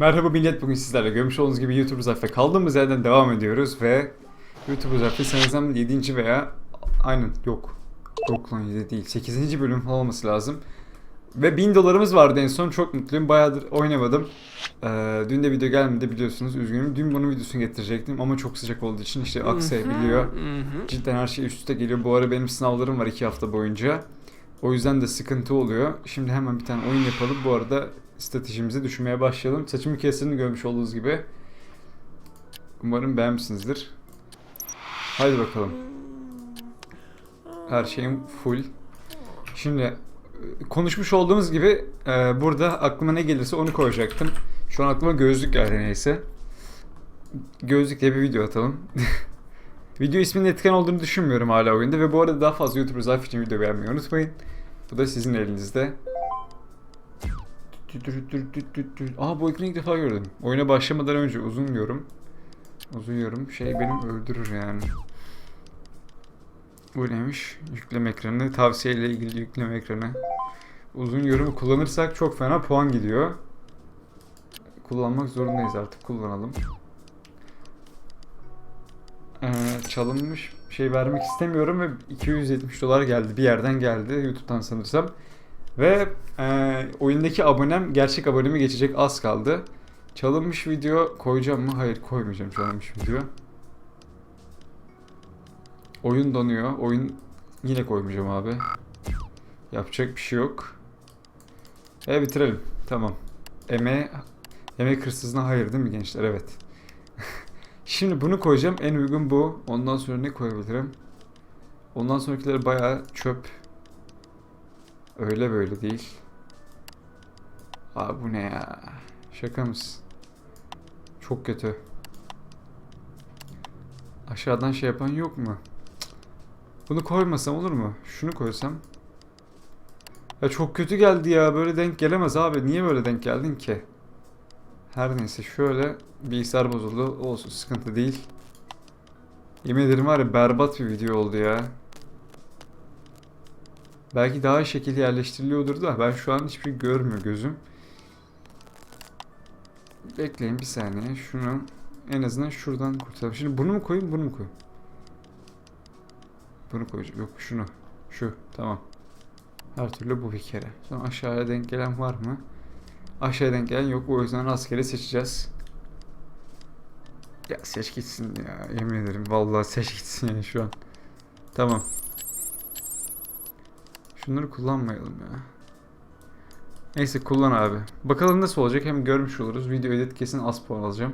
Merhaba millet bugün sizlerle görmüş olduğunuz gibi YouTube Uzayf'ta kaldığımız yerden devam ediyoruz ve YouTube Uzayf'ta sanırsam 7. veya aynen yok. Yok lan 7 değil 8. bölüm falan olması lazım. Ve 1000 dolarımız vardı en son çok mutluyum bayağıdır oynamadım. Ee, dün de video gelmedi biliyorsunuz üzgünüm. Dün bunun videosunu getirecektim ama çok sıcak olduğu için işte aksayabiliyor. Cidden her şey üst üste geliyor. Bu ara benim sınavlarım var 2 hafta boyunca. O yüzden de sıkıntı oluyor. Şimdi hemen bir tane oyun yapalım. Bu arada stratejimizi düşünmeye başlayalım. Saçımı kesin görmüş olduğunuz gibi. Umarım beğenmişsinizdir. Haydi bakalım. Her şeyim full. Şimdi e, konuşmuş olduğumuz gibi e, burada aklıma ne gelirse onu koyacaktım. Şu an aklıma gözlük geldi neyse. Gözlükle bir video atalım. Video isminin etken olduğunu düşünmüyorum hala oyunda ve bu arada daha fazla YouTuber Zayf için video beğenmeyi unutmayın. Bu da sizin elinizde. Aa bu ekranı ilk defa gördüm. Oyuna başlamadan önce uzun yorum. Uzun yorum şey benim öldürür yani. Bu neymiş? Yükleme ekranı. Tavsiyeyle ilgili yükleme ekranı. Uzun yorumu kullanırsak çok fena puan gidiyor. Kullanmak zorundayız artık. Kullanalım. Ee, çalınmış şey vermek istemiyorum ve 270 dolar geldi. Bir yerden geldi. YouTube'dan sanırsam. Ve e, oyundaki abonem gerçek abonemi geçecek az kaldı. Çalınmış video koyacağım mı? Hayır koymayacağım çalınmış video. Oyun donuyor. Oyun yine koymayacağım abi. Yapacak bir şey yok. E bitirelim. Tamam. Eme emek hırsızına hayır değil mi gençler? Evet. Şimdi bunu koyacağım. En uygun bu. Ondan sonra ne koyabilirim? Ondan sonrakiler bayağı çöp. Öyle böyle değil. Abi bu ne ya? Şaka mısın? Çok kötü. Aşağıdan şey yapan yok mu? Bunu koymasam olur mu? Şunu koysam. Ya çok kötü geldi ya. Böyle denk gelemez abi. Niye böyle denk geldin ki? Her neyse şöyle bilgisayar bozuldu. Olsun sıkıntı değil. Yemin ederim var ya berbat bir video oldu ya. Belki daha şekil yerleştiriliyordur da ben şu an hiçbir şey görmüyor gözüm. Bekleyin bir saniye. Şunu en azından şuradan kurtaralım. Şimdi bunu mu koyayım bunu mu koyayım? Bunu koyacağım. Yok şunu. Şu. Tamam. Her türlü bu bir kere. Sonra aşağıya denk gelen var mı? Aşağıya denk gelen yok. O yüzden rastgele seçeceğiz. Ya seç gitsin ya. Yemin ederim. Vallahi seç gitsin yani şu an. Tamam. Şunları kullanmayalım ya. Neyse kullan abi. Bakalım nasıl olacak hem görmüş oluruz. Video edit kesin az puan alacağım.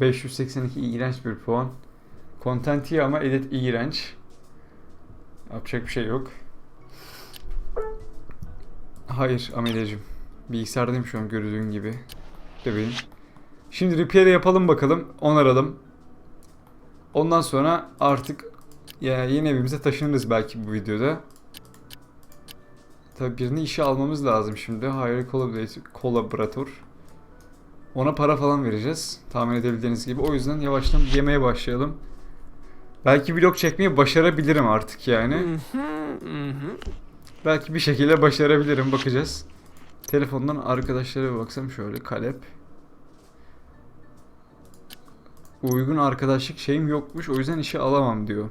582 iğrenç bir puan. Content iyi ama edit iğrenç. Yapacak bir şey yok. Hayır Amelia'cığım. Bilgisayardayım şu an gördüğün gibi. Bebeğim. Şimdi repair yapalım bakalım. Onaralım. Ondan sonra artık ya yeni evimize taşınırız belki bu videoda. Tabii birini işe almamız lazım şimdi. Hayır kolaboratör. Ona para falan vereceğiz. Tahmin edebildiğiniz gibi. O yüzden yavaştan yemeye başlayalım. Belki vlog çekmeyi başarabilirim artık yani. Belki bir şekilde başarabilirim. Bakacağız. Telefondan arkadaşlara bir baksam şöyle kalep. Uygun arkadaşlık şeyim yokmuş o yüzden işe alamam diyor.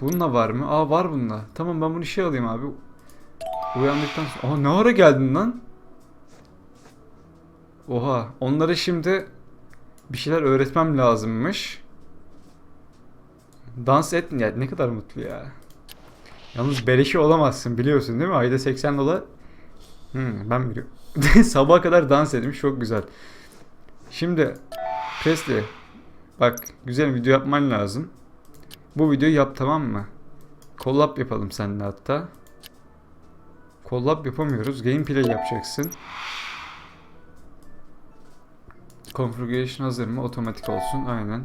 Bununla var mı? Aa var bununla. Tamam ben bunu işe alayım abi. Uyandıktan sonra... Aa ne ara geldin lan? Oha. Onlara şimdi bir şeyler öğretmem lazımmış. Dans et ya ne kadar mutlu ya. Yalnız beleşi olamazsın biliyorsun değil mi? Ayda 80 dolar. Hmm, ben biliyorum. Sabaha kadar dans etmiş çok güzel. Şimdi Presley bak güzel video yapman lazım. Bu videoyu yap tamam mı? Collab yapalım seninle hatta. Collab yapamıyoruz. Gameplay yapacaksın. Configuration hazır mı? Otomatik olsun. Aynen.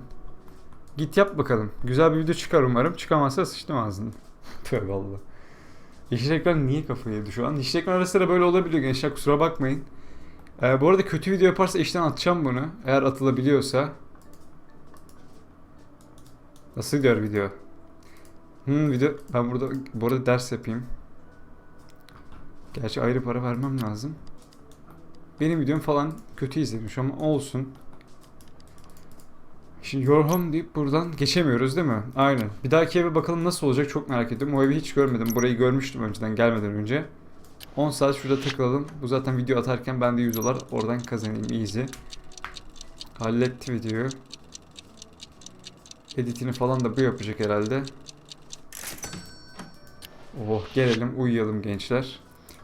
Git yap bakalım. Güzel bir video çıkar umarım. Çıkamazsa sıçtım ağzını. Tövbe Allah. Yeşil ekran niye kafayı yedi şu an? Yeşil ekran ara sıra böyle olabiliyor gençler kusura bakmayın. Ee, bu arada kötü video yaparsa işten atacağım bunu. Eğer atılabiliyorsa. Nasıl gidiyor video? Hmm video ben burada bu arada ders yapayım. Gerçi ayrı para vermem lazım. benim videom falan kötü izlemiş ama olsun. Şimdi your home deyip buradan geçemiyoruz değil mi? Aynen. Bir dahaki eve bakalım nasıl olacak çok merak ediyorum. O evi hiç görmedim. Burayı görmüştüm önceden gelmeden önce. 10 saat şurada takılalım. Bu zaten video atarken ben de 100 dolar oradan kazanayım easy. Halletti videoyu. Editini falan da bu yapacak herhalde. Oh gelelim uyuyalım gençler.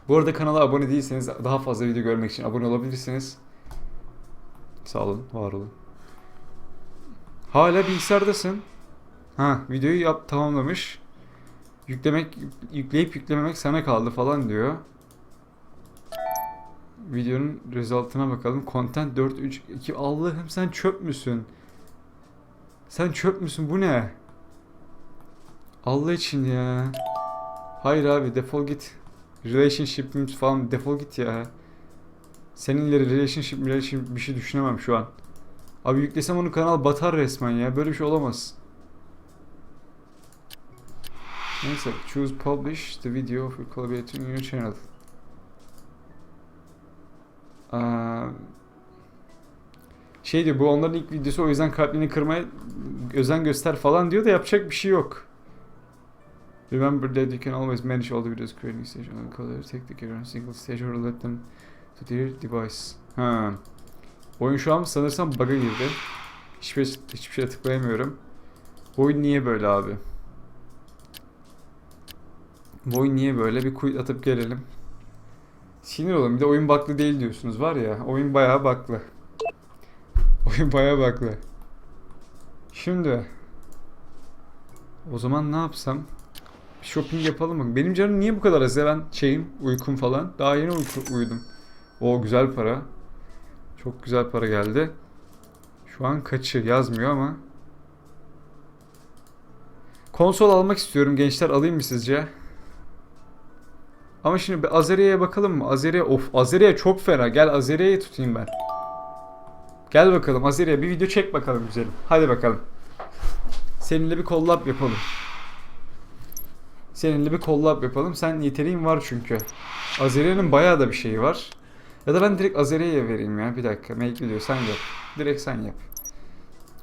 Bu arada kanala abone değilseniz daha fazla video görmek için abone olabilirsiniz. Sağ olun, var olun. Hala bilgisayardasın. Ha, videoyu yap tamamlamış. Yüklemek yükleyip yüklememek sana kaldı falan diyor. Videonun resultına bakalım. Content 4 3 2 Allah'ım sen çöp müsün? Sen çöp müsün? Bu ne? Allah için ya. Hayır abi defol git. Relationship'imiz falan defol git ya. Seninle relationship relationship bir şey düşünemem şu an. Abi yüklesem onu kanal batar resmen ya. Böyle bir şey olamaz. Neyse. Choose publish the video of your collaborator in your channel. Şey diyor bu onların ilk videosu o yüzden kalbini kırmaya özen göster falan diyor da yapacak bir şey yok. Remember that you can always manage all the videos creating stage on color, take the camera on single stage or let them to their device. Ha. Oyun şu an sanırsam bug'a girdi. Hiçbir, hiçbir şeye tıklayamıyorum. Oyun niye böyle abi? Bu oyun niye böyle? Bir quit atıp gelelim. Sinir olun. Bir de oyun baklı değil diyorsunuz var ya. Oyun bayağı baklı. Oyun bayağı baklı. Şimdi o zaman ne yapsam? Bir shopping yapalım mı? Benim canım niye bu kadar az? Ben şeyim, uykum falan. Daha yeni uyku, uyudum. O güzel para. Çok güzel para geldi. Şu an kaçı yazmıyor ama. Konsol almak istiyorum gençler. Alayım mı sizce? Ama şimdi bir Azeria'ya bakalım mı? Azeriya of Azeriya çok fena. Gel Azeria'yı tutayım ben. Gel bakalım Azeriya bir video çek bakalım güzelim. Hadi bakalım. Seninle bir collab yapalım. Seninle bir collab yapalım. Sen yeteneğin var çünkü. Azeria'nın bayağı da bir şeyi var. Ya da ben direkt Azeria'ya vereyim ya. Bir dakika. Make video sen yap. Direkt sen yap.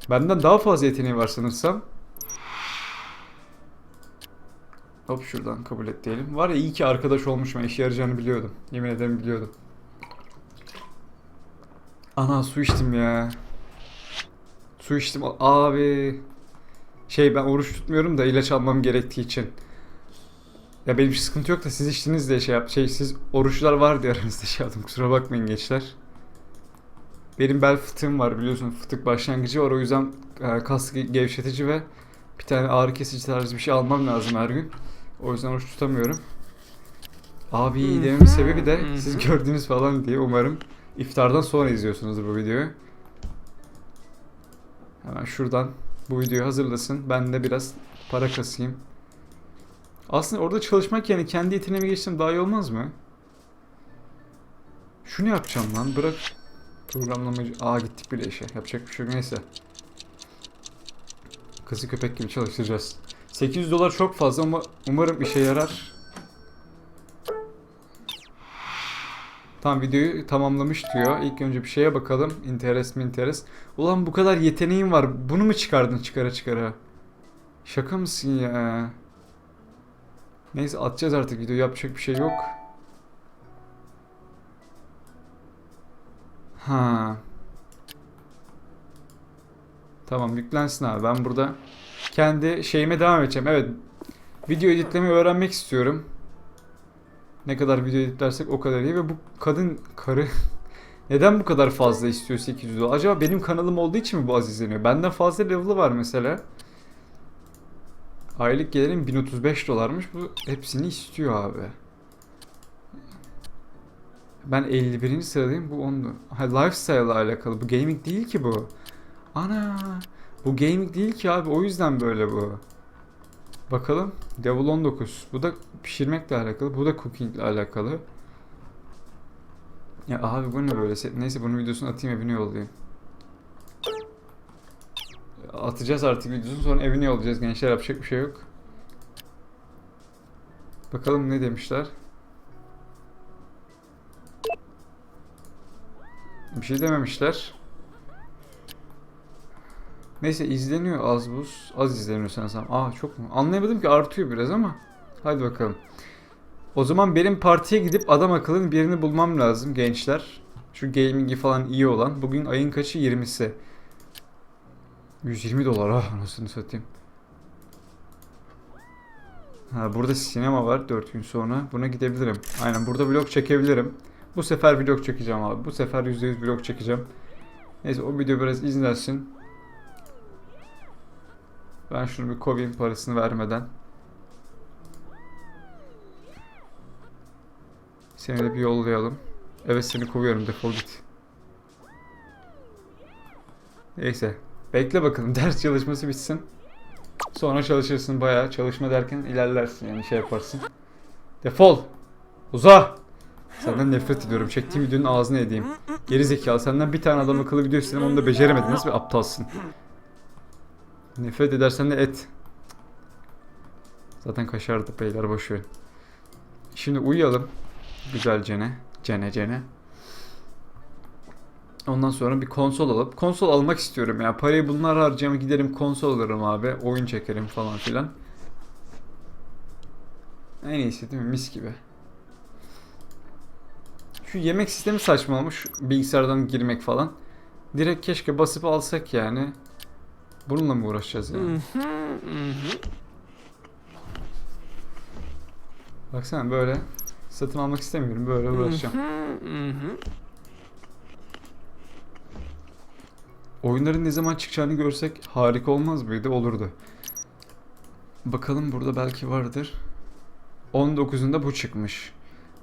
Benden daha fazla yeteneği var sanırsam. Hop şuradan kabul et diyelim. Var ya iyi ki arkadaş olmuşum. İşe yarayacağını biliyordum. Yemin ederim biliyordum. Ana su içtim ya. Su içtim abi. Şey ben oruç tutmuyorum da ilaç almam gerektiği için. Ya benim bir sıkıntı yok da siz içtiniz diye şey yap. Şey siz oruçlar var diye aranızda şey yaptım. Kusura bakmayın gençler. Benim bel fıtığım var biliyorsun. Fıtık başlangıcı var. O yüzden e, kas ge- gevşetici ve bir tane ağrı kesici tarzı bir şey almam lazım her gün. O yüzden oruç tutamıyorum. Abi iyi dememin sebebi de siz gördünüz falan diye umarım iftardan sonra izliyorsunuzdur bu videoyu. Hemen şuradan bu videoyu hazırlasın. Ben de biraz para kasayım. Aslında orada çalışmak yani kendi yeteneğimi geçsem daha iyi olmaz mı? Şunu yapacağım lan bırak. Programlamacı... Aa gittik bile işe. Yapacak bir şey yok neyse. Kızı köpek gibi çalıştıracağız. 800 dolar çok fazla ama umarım işe yarar. Tam videoyu tamamlamış diyor. İlk önce bir şeye bakalım. Interes mi interes. Ulan bu kadar yeteneğin var. Bunu mu çıkardın çıkara çıkara? Şaka mısın ya? Neyse atacağız artık video. Yapacak bir şey yok. Ha. Tamam yüklensin abi. Ben burada kendi şeyime devam edeceğim. Evet. Video editlemeyi öğrenmek istiyorum. Ne kadar video editlersek o kadar iyi ve bu kadın karı neden bu kadar fazla istiyor 800 dolar? Acaba benim kanalım olduğu için mi bu az izleniyor? Benden fazla level'ı var mesela. Aylık gelirim 1035 dolarmış. Bu hepsini istiyor abi. Ben 51. sıradayım. Bu 10. Ha, lifestyle ile alakalı. Bu gaming değil ki bu. Ana. Bu gaming değil ki abi. O yüzden böyle bu. Bakalım. Devil 19. Bu da pişirmekle alakalı. Bu da cooking ile alakalı. Ya abi bu ne böyle? Neyse bunun videosunu atayım evine yollayayım. Atacağız artık videosunu sonra evine yollayacağız gençler yapacak bir şey yok. Bakalım ne demişler. Bir şey dememişler. Neyse izleniyor az buz. Az izleniyor sanırsam. Aa çok mu? Anlayamadım ki artıyor biraz ama. Hadi bakalım. O zaman benim partiye gidip adam akıllının birini bulmam lazım gençler. Şu gamingi falan iyi olan. Bugün ayın kaçı? 20'si. 120 dolar. Ah anasını satayım. Ha burada sinema var 4 gün sonra. Buna gidebilirim. Aynen burada vlog çekebilirim. Bu sefer vlog çekeceğim abi. Bu sefer %100 vlog çekeceğim. Neyse o video biraz izlensin. Ben şunu bir kovayım parasını vermeden. Seni de bir yollayalım. Evet seni kovuyorum defol git. Neyse. Bekle bakalım ders çalışması bitsin. Sonra çalışırsın bayağı. Çalışma derken ilerlersin yani şey yaparsın. Defol. Uza. Senden nefret ediyorum. Çektiğim videonun ağzını edeyim. Geri zekalı. Senden bir tane adam akıllı video istedim onu da beceremedin. Nasıl bir aptalsın. Nefret edersen de et. Zaten kaşardı beyler boşverin. Şimdi uyuyalım. Güzelce ne? Cene cene. Ondan sonra bir konsol alıp konsol almak istiyorum ya. Parayı bunlar harcayacağım giderim konsol alırım abi. Oyun çekerim falan filan. En iyisi değil mi? Mis gibi. Şu yemek sistemi saçma olmuş. Bilgisayardan girmek falan. Direkt keşke basıp alsak yani. Bununla mı uğraşacağız yani? Baksana böyle satın almak istemiyorum. Böyle uğraşacağım. Oyunların ne zaman çıkacağını görsek harika olmaz mıydı? Olurdu. Bakalım burada belki vardır. 19'unda bu çıkmış.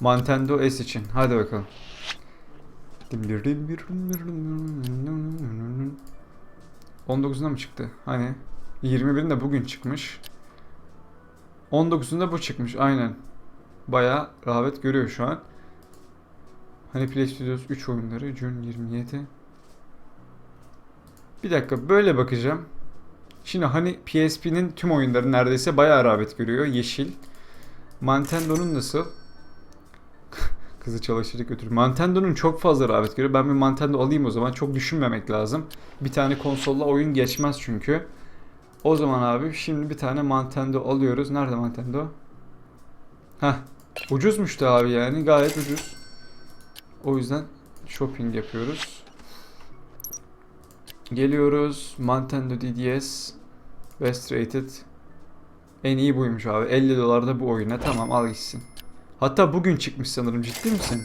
Nintendo S için. Hadi bakalım. 19'unda mı çıktı? Hani 21'inde bugün çıkmış. 19'unda bu çıkmış aynen. Bayağı rağbet görüyor şu an. Hani Play Studios 3 oyunları June 27. Bir dakika böyle bakacağım. Şimdi hani PSP'nin tüm oyunları neredeyse bayağı rağbet görüyor. Yeşil. Nintendo'nun nasıl? Kızı çalıştırıp götür. Nintendo'nun çok fazla rağbet görüyor. Ben bir Nintendo alayım o zaman. Çok düşünmemek lazım. Bir tane konsolla oyun geçmez çünkü. O zaman abi şimdi bir tane Nintendo alıyoruz. Nerede Nintendo? Heh. Ucuzmuş da abi yani. Gayet ucuz. O yüzden shopping yapıyoruz. Geliyoruz. Nintendo DDS. Best rated. En iyi buymuş abi. 50 dolarda bu oyuna. Tamam al gitsin. Hatta bugün çıkmış sanırım. Ciddi misin?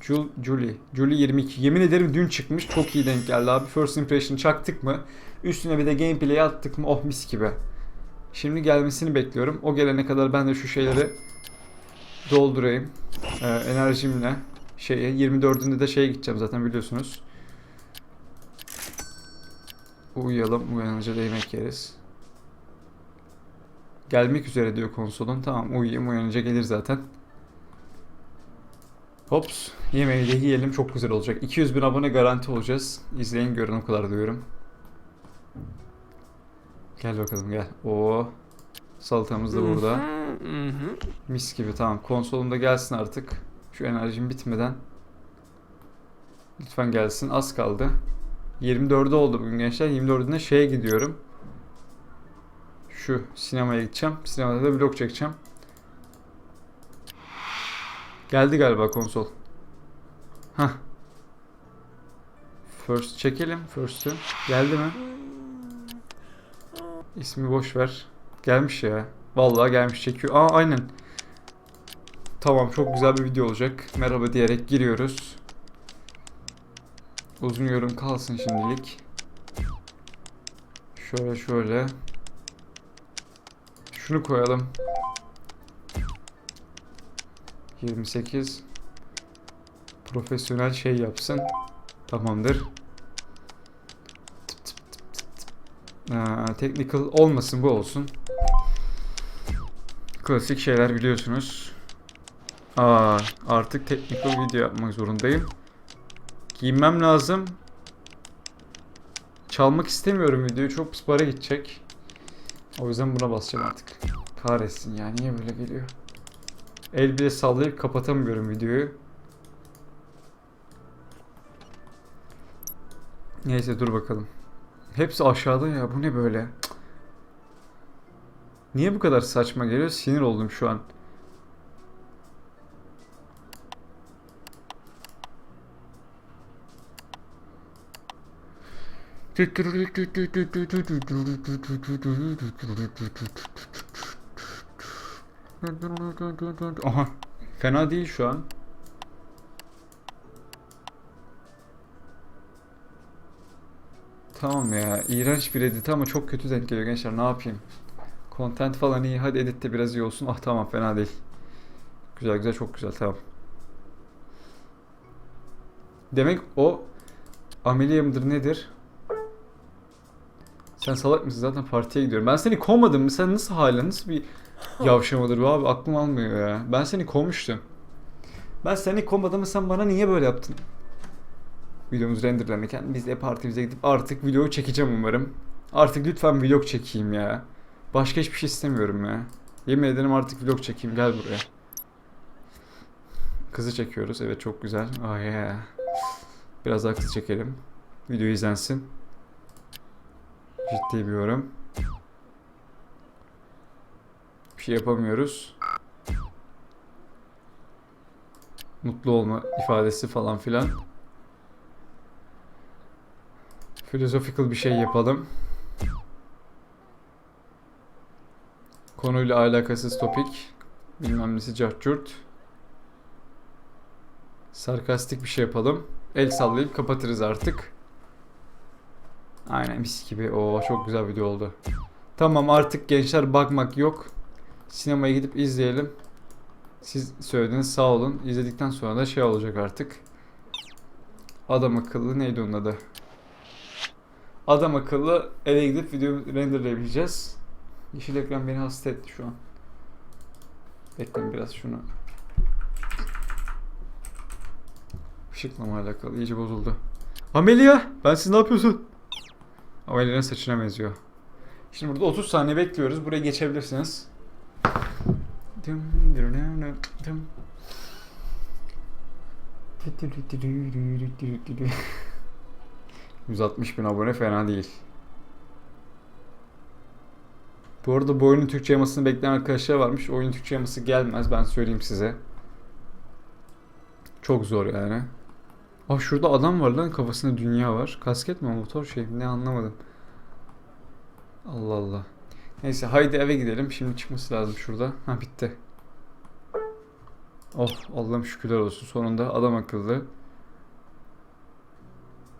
Jul Julie. Julie 22. Yemin ederim dün çıkmış. Çok iyi denk geldi abi. First impression çaktık mı? Üstüne bir de gameplay attık mı? Oh mis gibi. Şimdi gelmesini bekliyorum. O gelene kadar ben de şu şeyleri doldurayım. Ee, enerjimle. Şeye 24'ünde de şeye gideceğim zaten biliyorsunuz. Uyuyalım. Uyanınca da yemek yeriz. Gelmek üzere diyor konsolun. Tamam uyuyayım uyanınca gelir zaten. Hops. Yemeği de yiyelim. Çok güzel olacak. 200 bin abone garanti olacağız. İzleyin görün o kadar diyorum. Gel bakalım gel. Oo. Salatamız da burada. Mis gibi tamam. Konsolum da gelsin artık. Şu enerjim bitmeden. Lütfen gelsin. Az kaldı. 24'ü oldu bugün gençler. 24'ünde şeye gidiyorum. Şu sinemaya gideceğim. Sinemada da vlog çekeceğim. Geldi galiba konsol. Hah. First çekelim. First'ü. Geldi mi? İsmi boş ver. Gelmiş ya. Vallahi gelmiş çekiyor. Aa aynen. Tamam çok güzel bir video olacak. Merhaba diyerek giriyoruz. Uzun yorum kalsın şimdilik. Şöyle şöyle. Şunu koyalım. 28 profesyonel şey yapsın. Tamamdır. Aa, technical olmasın bu olsun. Klasik şeyler biliyorsunuz. Aa, artık technical video yapmak zorundayım. Giyinmem lazım. Çalmak istemiyorum videoyu. Çok pis para gidecek. O yüzden buna basacağım artık. Kahretsin ya. Niye böyle geliyor? El bile sallayıp kapatamıyorum videoyu. Neyse dur bakalım. Hepsi aşağıda ya. Bu ne böyle? Niye bu kadar saçma geliyor? Sinir oldum şu an. Aha. Fena değil şu an. Tamam ya. iğrenç bir edit ama çok kötü denk geliyor gençler. Ne yapayım? Content falan iyi. Hadi edit de biraz iyi olsun. Ah tamam fena değil. Güzel güzel çok güzel tamam. Demek o Amelia mıdır nedir? Sen salak mısın? Zaten partiye gidiyorum. Ben seni kovmadım mı? Sen nasıl hala? Nasıl bir yavşamadır bu abi? Aklım almıyor ya. Ben seni kovmuştum. Ben seni kovmadım mı? Sen bana niye böyle yaptın? Videomuz renderlenirken biz de partimize gidip artık video çekeceğim umarım. Artık lütfen vlog çekeyim ya. Başka hiçbir şey istemiyorum ya. Yemin ederim artık vlog çekeyim. Gel buraya. Kızı çekiyoruz. Evet çok güzel. Oh yeah. Biraz daha kız çekelim. Video izlensin. Ciddi bir yorum. Bir şey yapamıyoruz. Mutlu olma ifadesi falan filan. Philosophical bir şey yapalım. Konuyla alakasız topik. Bilmem nesi cahçurt. Sarkastik bir şey yapalım. El sallayıp kapatırız artık. Aynen mis gibi. Oo çok güzel video oldu. Tamam artık gençler bakmak yok. Sinemaya gidip izleyelim. Siz söylediniz sağ olun. İzledikten sonra da şey olacak artık. Adam akıllı neydi onun adı? Adam akıllı eve gidip video renderlayabileceğiz. Yeşil ekran beni hasta etti şu an. Bekleyin biraz şunu. Işıkla mı alakalı? İyice bozuldu. Amelia! Ben siz ne yapıyorsun? Amelia'nın saçına benziyor. Şimdi burada 30 saniye bekliyoruz. Buraya geçebilirsiniz. Dım, dırnı, dım. 160 bin abone fena değil. Bu arada bu oyunun Türkçe yamasını bekleyen arkadaşlar varmış. Oyunun Türkçe yaması gelmez ben söyleyeyim size. Çok zor yani. Ah şurada adam var lan kafasında dünya var. Kasket mi motor şey ne anlamadım. Allah Allah. Neyse haydi eve gidelim. Şimdi çıkması lazım şurada. Ha bitti. Oh Allah'ım şükürler olsun. Sonunda adam akıllı.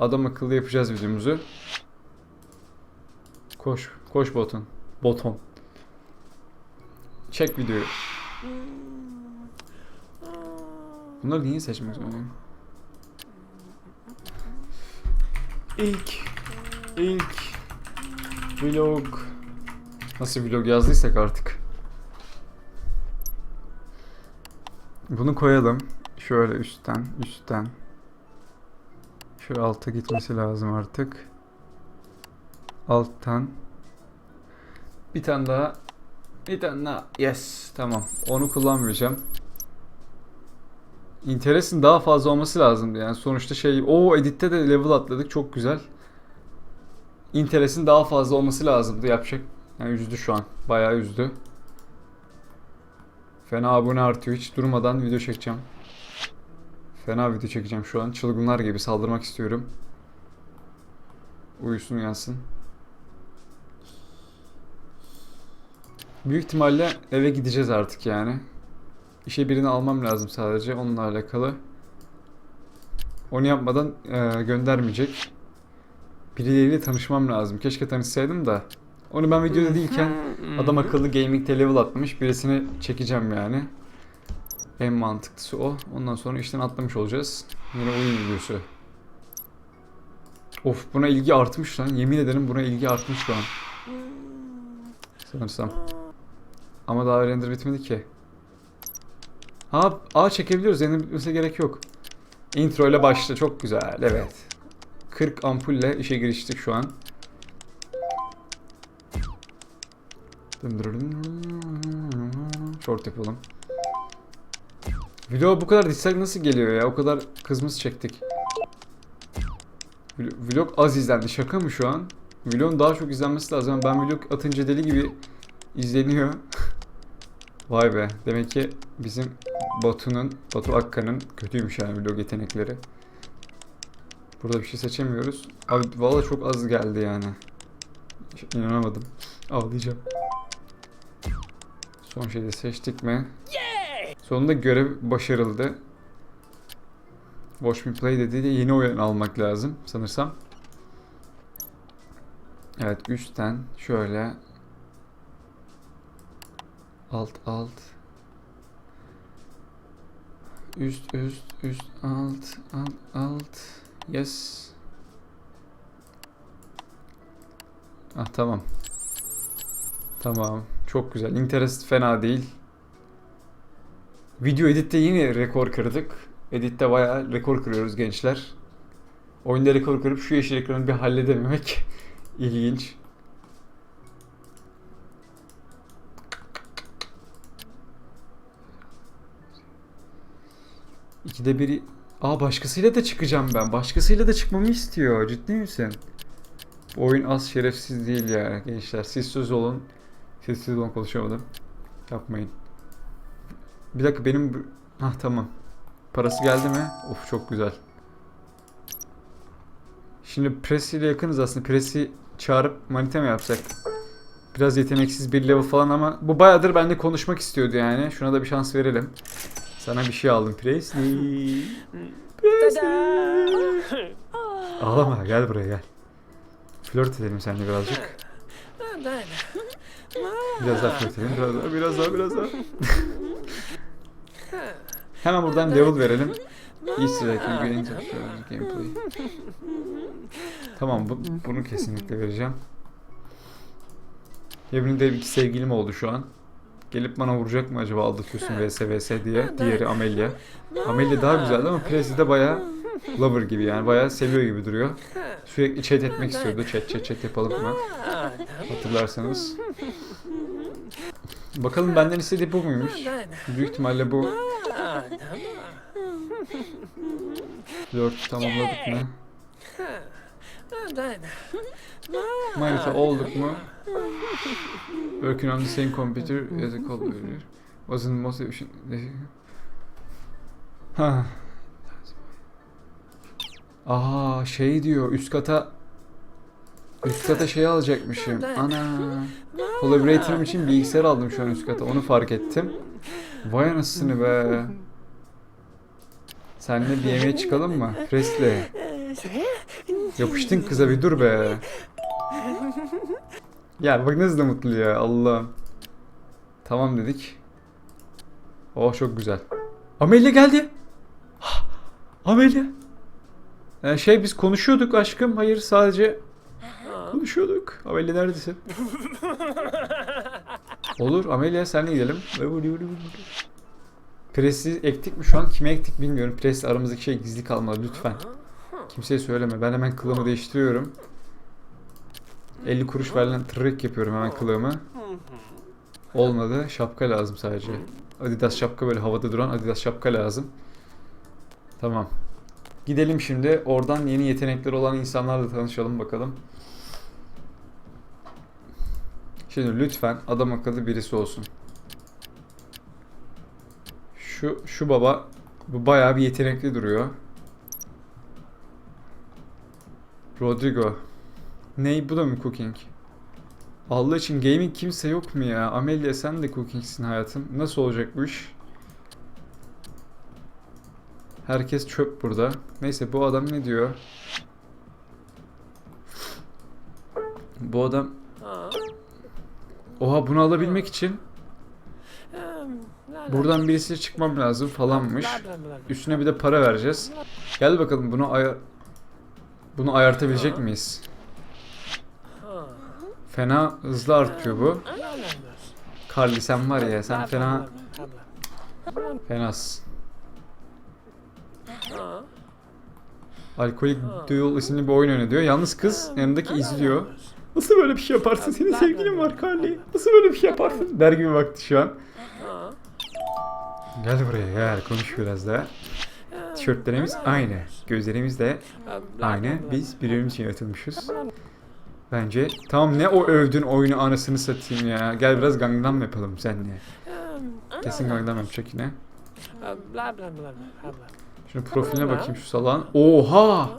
Adam akıllı yapacağız videomuzu. Koş. Koş boton. Boton. Çek videoyu. Bunları niye seçmek zorundayım? İlk ilk vlog nasıl vlog yazdıysak artık. Bunu koyalım. Şöyle üstten, üstten. Şöyle alta gitmesi lazım artık. Alttan. Bir tane daha. Bir tane daha. Yes. Tamam. Onu kullanmayacağım. Interes'in daha fazla olması lazımdı yani sonuçta şey o editte de level atladık çok güzel. Interes'in daha fazla olması lazımdı yapacak. Yani üzdü şu an. Bayağı üzdü. Fena abone artıyor. Hiç durmadan video çekeceğim. Fena video çekeceğim şu an. Çılgınlar gibi saldırmak istiyorum. Uyusun uyansın. Büyük ihtimalle eve gideceğiz artık yani. İşe birini almam lazım sadece onunla alakalı. Onu yapmadan e, göndermeyecek. Birileriyle tanışmam lazım. Keşke tanışsaydım da. Onu ben videoda değilken adam akıllı gaming'te level atmış. Birisini çekeceğim yani. En mantıklısı o. Ondan sonra işten atlamış olacağız. Yine oyun videosu. Of buna ilgi artmış lan. Yemin ederim buna ilgi artmış şu an. Sanırsam. Ama daha render bitmedi ki. Ha, A çekebiliyoruz. Render bitmesine gerek yok. Intro ile başla. Çok güzel. Evet. 40 ampulle işe giriştik şu an. Short yapalım. Video bu kadar dislike nasıl geliyor ya? O kadar kızımız çektik. Vlog az izlendi. Şaka mı şu an? Vlog'un daha çok izlenmesi lazım. Ben vlog atınca deli gibi izleniyor. Vay be. Demek ki bizim Batu'nun, Batu Akka'nın kötüymüş yani vlog yetenekleri. Burada bir şey seçemiyoruz. Abi valla çok az geldi yani. İnanamadım. Ağlayacağım. Son şeyi seçtik mi? Sonunda görev başarıldı. Watch me play dediği de yeni oyun almak lazım sanırsam. Evet üstten şöyle alt alt. Üst üst üst. Alt alt alt. Yes. Ah tamam. Tamam. Çok güzel. İnterest fena değil. Video editte yine rekor kırdık. Editte bayağı rekor kırıyoruz gençler. Oyunda rekor kırıp şu yeşil ekranı bir halledememek ilginç İkide biri... Aa başkasıyla da çıkacağım ben. Başkasıyla da çıkmamı istiyor. Ciddi misin? Oyun az şerefsiz değil ya gençler. Siz söz olun. Sessiz olun konuşamadım. Yapmayın. Bir dakika benim... Hah tamam. Parası geldi mi? Of çok güzel. Şimdi Presi ile yakınız aslında. Presi çağırıp manita mı yapsak? Biraz yeteneksiz bir level falan ama bu bayağıdır bende konuşmak istiyordu yani. Şuna da bir şans verelim. Sana bir şey aldım Presley. Presley. Ağlama gel buraya gel. Flört edelim seninle birazcık. Biraz daha flört edelim. Biraz daha, biraz daha, biraz daha. Hemen buradan level verelim. Easter egg, ilgilenince gameplay. Tamam bu, bunu kesinlikle vereceğim. Evinin de iki sevgilim oldu şu an. Gelip bana vuracak mı acaba aldatıyorsun vs vs diye. Diğeri Amelia. Amelia daha güzeldi ama Prezi de baya lover gibi yani baya seviyor gibi duruyor. Sürekli chat etmek istiyordu. Chat chat chat yapalım mı? Hatırlarsanız. Bakalım benden istediği bu muymuş? Büyük ihtimalle bu. Flört tamamladık mı? Manita olduk mu? Working on the same computer as a collaborator. Wasn't most efficient. Ha. Aa şey diyor üst kata üst kata şey alacakmışım. Ana. Collaborator'ım için bilgisayar aldım şu an üst kata. Onu fark ettim. Vay anasını be. Seninle bir yemeğe çıkalım mı? Presley. Yapıştın kıza bir dur be. Ya bak nasıl da mutlu ya Allah. Tamam dedik. Oh çok güzel. Amelia geldi. Hah, Amelia. Ee, şey biz konuşuyorduk aşkım. Hayır sadece konuşuyorduk. Amelia neredesin? Olur Amelia senle gidelim. Presi ektik mi şu an? Kime ektik bilmiyorum. Presle aramızdaki şey gizli kalmalı lütfen. Kimseye söyleme. Ben hemen kılığımı değiştiriyorum. 50 kuruş verilen tırrek yapıyorum hemen kılığımı. Olmadı. Şapka lazım sadece. Adidas şapka böyle havada duran Adidas şapka lazım. Tamam. Gidelim şimdi. Oradan yeni yetenekleri olan insanlarla tanışalım bakalım. Şimdi lütfen adam akıllı birisi olsun. Şu şu baba bu bayağı bir yetenekli duruyor. Rodrigo. Ney bu da mı cooking? Allah için gaming kimse yok mu ya? Amelia sen de cookingsin hayatım. Nasıl olacak bu iş? Herkes çöp burada. Neyse bu adam ne diyor? Bu adam Oha bunu alabilmek için buradan birisi çıkmam lazım falanmış. Üstüne bir de para vereceğiz. Gel bakalım bunu aya bunu ayartabilecek miyiz? Fena hızlı artıyor bu. Carly sen var ya sen fena fenasın. Alkolik Duel isimli bir oyun oynuyor. Yalnız kız yanındaki izliyor. Nasıl böyle bir şey yaparsın? Senin sevgilin var Carly. Nasıl böyle bir şey yaparsın? Der gibi baktı şu an. Gel buraya gel konuş biraz daha. Tişörtlerimiz aynı. Gözlerimiz de aynı. Biz birbirimiz için yaratılmışız. Bence. Tamam ne o övdün oyunu anasını satayım ya. Gel biraz Gangnam yapalım seninle. Kesin Gangnam yapacak yine. Şunu profiline bakayım şu salağın. Oha!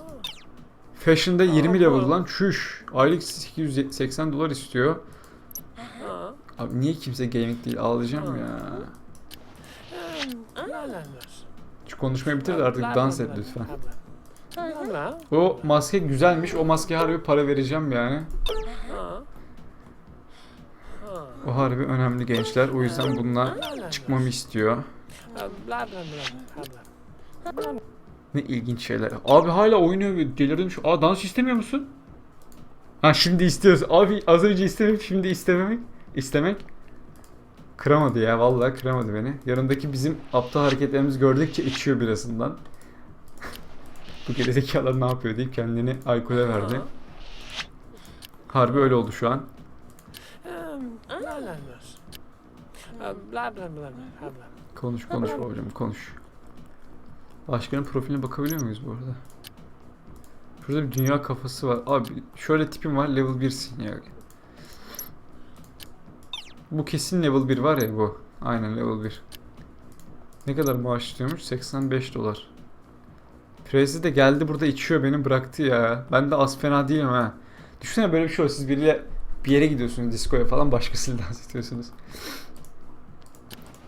Fashion'da 20 level lan çüş. Aylık 880 dolar istiyor. Abi niye kimse gaming değil ağlayacağım ya. Konuşmayı bitir de artık dans et lütfen. O maske güzelmiş. O maske harbi para vereceğim yani. O harbi önemli gençler. O yüzden bununla çıkmamı istiyor. Ne ilginç şeyler. Abi hala oynuyor. Delirdim şu. Aa dans istemiyor musun? Ha şimdi istiyoruz. Abi az önce istemeyip şimdi istememek. istemek. Kıramadı ya vallahi kıramadı beni. Yanındaki bizim aptal hareketlerimizi gördükçe içiyor birasından. Bu gerizekalılar ne yapıyor deyip kendini alkole verdi. Harbi öyle oldu şu an. Konuş konuş babacım konuş. Başkanın profiline bakabiliyor muyuz bu arada? Şurada bir dünya kafası var. Abi şöyle tipim var level 1'sin ya. Bu kesin level 1 var ya bu. Aynen level 1. Ne kadar maaş istiyormuş? 85 dolar. Prezi de geldi burada içiyor beni bıraktı ya. Ben de az fena değilim ha. Düşünsene böyle bir şey olsa siz biriyle bir yere gidiyorsunuz diskoya falan başkasıyla dans ediyorsunuz.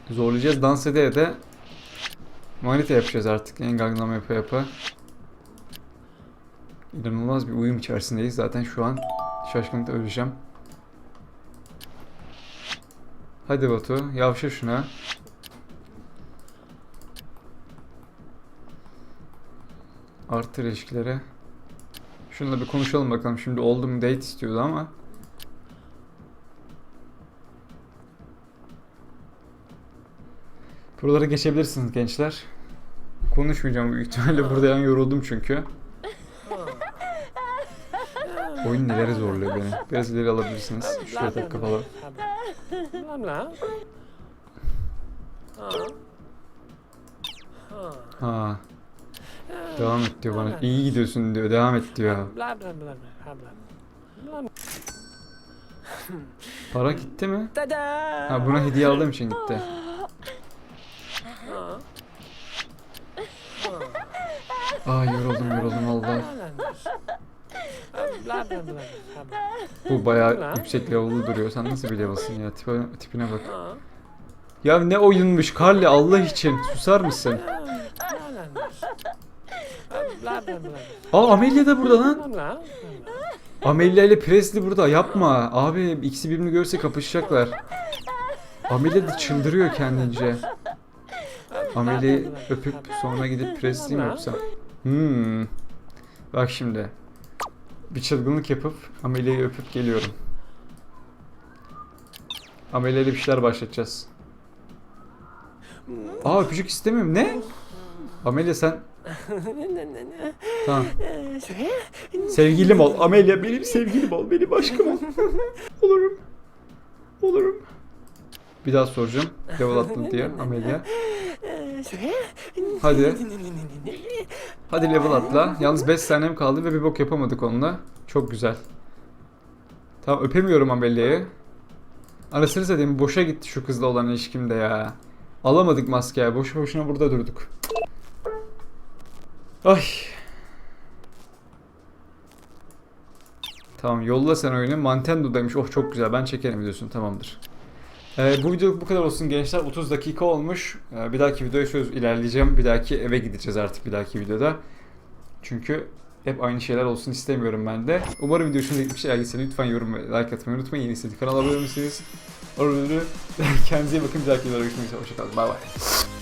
Zorlayacağız dans ede ede Manita yapacağız artık en Gangnam yapa yapa. İnanılmaz bir uyum içerisindeyiz. Zaten şu an şaşkınlıkla öleceğim. Hadi Batu yavşa şuna. Artır ilişkilere. Şununla bir konuşalım bakalım. Şimdi oldu mu date istiyordu ama. Buralara geçebilirsiniz gençler. Konuşmayacağım büyük ihtimalle. Burada yan yoruldum çünkü. Oyun neleri zorluyor beni. Biraz ileri alabilirsiniz. Şuraya tak kapalı. Ha. Devam et diyor bana. İyi gidiyorsun diyor. Devam et diyor. Para gitti mi? Ha buna hediye aldığım için gitti. Aa yoruldum valla. Bu bayağı yüksek level'lı duruyor. Sen nasıl bir level'sın ya? Tipe, tipine bak. Ya ne oyunmuş Carly Allah için. Susar mısın? Aa Amelia da burada lan. Amelia ile Presley burada. Yapma. Abi ikisi birbirini görse kapışacaklar. Amelia da çıldırıyor kendince. Amelia'yı öpüp sonra gidip Presley mi öpsem? Hmm. Bak şimdi. Bir çılgınlık yapıp Amelia'yı öpüp geliyorum. Amelia ile bir şeyler başlatacağız. Aa öpücük istemiyorum. Ne? Amelia sen... Tamam. Sevgilim ol. Amelia benim sevgilim ol. Benim aşkım ol. Olurum. Olurum. Bir daha soracağım. Level attın diye Amelia. Hadi. Hadi level atla. Yalnız 5 saniyem kaldı ve bir bok yapamadık onunla. Çok güzel. Tamam öpemiyorum Amelia'yı. Anasını satayım boşa gitti şu kızla olan ilişkimde ya. Alamadık maske ya. Boşu boşuna burada durduk. Ay. Tamam yolla sen oyunu. Nintendo'daymış. Oh çok güzel. Ben çekerim diyorsun. Tamamdır. Ee, bu videoluk bu kadar olsun gençler. 30 dakika olmuş. Ee, bir dahaki videoya söz ilerleyeceğim. Bir dahaki eve gideceğiz artık bir dahaki videoda. Çünkü hep aynı şeyler olsun istemiyorum ben de. Umarım video hoşunuza gitmiş. Eğer gitse lütfen yorum ve like atmayı unutmayın. Yeni istediğiniz kanala abone olursanız. Kendinize iyi bakın. Bir dahaki videoda görüşmek üzere. Hoşçakalın. Bay bay.